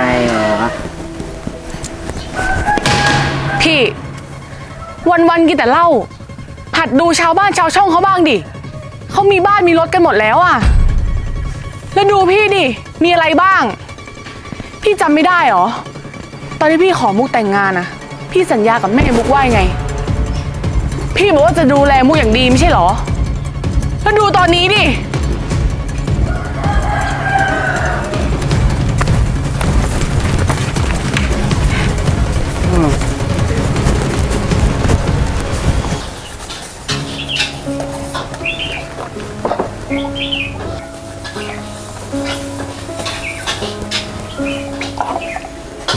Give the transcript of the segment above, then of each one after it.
อะไหรอพี่ วันวันๆกินแต่เหล้าหัดดูชาวบ้านชาวช่องเขาบ้างดิเขามีบ้านมีรถกันหมดแล้วอะแล้วดูพี่ดิ มีอะไรบ้าง พี่จำไม่ได้หรอ ตอนที่พี่ขอมุกแต่งงานอะพี่สัญญากับแม่มุกว่าไง พี่บอกว่าจะดูแลมุกอย่างดีไม่ใช่หรอ แล้วดูตอนนี้ดิ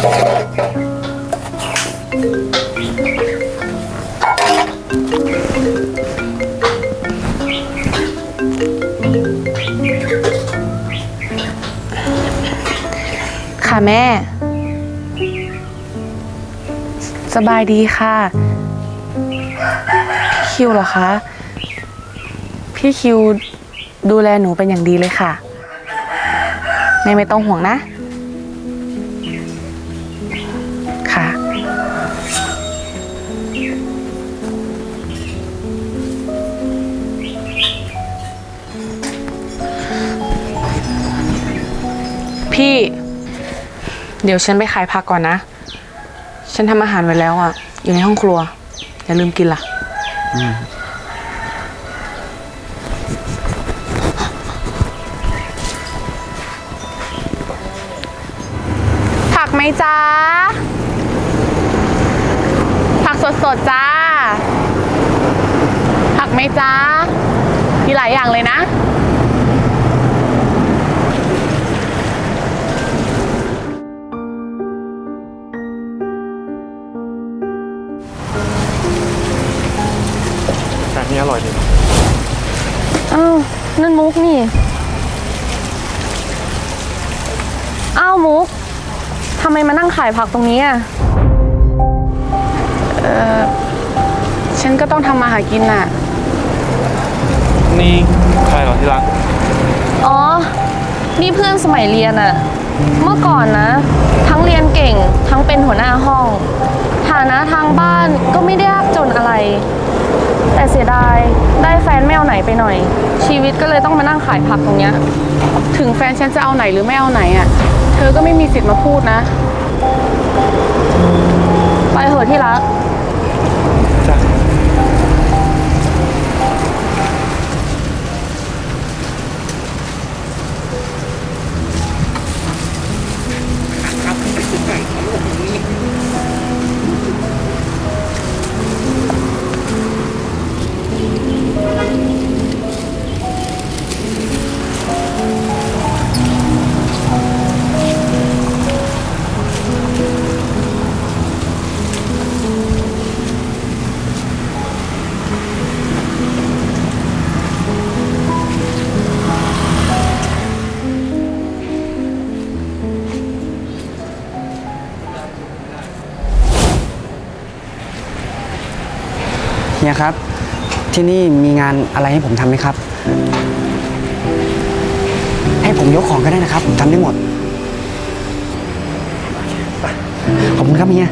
ค่ะแม่ สบายดีค่ะ คิวเหรอคะ พี่คิวดูแลหนูเป็นอย่างดีเลยค่ะ แม่ไม่ต้องห่วงนะค่ะ พี่ เดี๋ยวฉันไปขายผักก่อนนะ ฉันทำอาหารไว้แล้วอะ อยู่ในห้องครัว อย่าลืมกินล่ะ ผักไหมจ้า ผักสดๆจ้า ผักไหมจ้า มีหลายอย่างเลยนะ แต่นี้อร่อยดีอ้าวนั่นมุกนี่ อ้าวมุกทำไมมานั่งขายผักตรงนี้อะฉันก็ต้องทำมาหากินน่ะ นี่ใครเหรอที่รัก อ๋อ นี่เพื่อนสมัยเรียนอะเมื่อก่อนนะ ยดายได้แฟนไม่เอาไหนไปหน่อย ชีวิตก็เลยต้องมานั่งขายผักตรงเนี้ยถึงแฟนฉันจะเอาไหนหรือไม่เอาไหนอะ เธอก็ไม่มีสิทธิ์มาพูดนะ ไปเถอะที่รัก เฮียครับ ที่นี่มีงานอะไรให้ผมทำไหมครับ ให้ผมยกของก็ได้นะครับ ผมทำได้หมด ขอบคุณครับเฮีย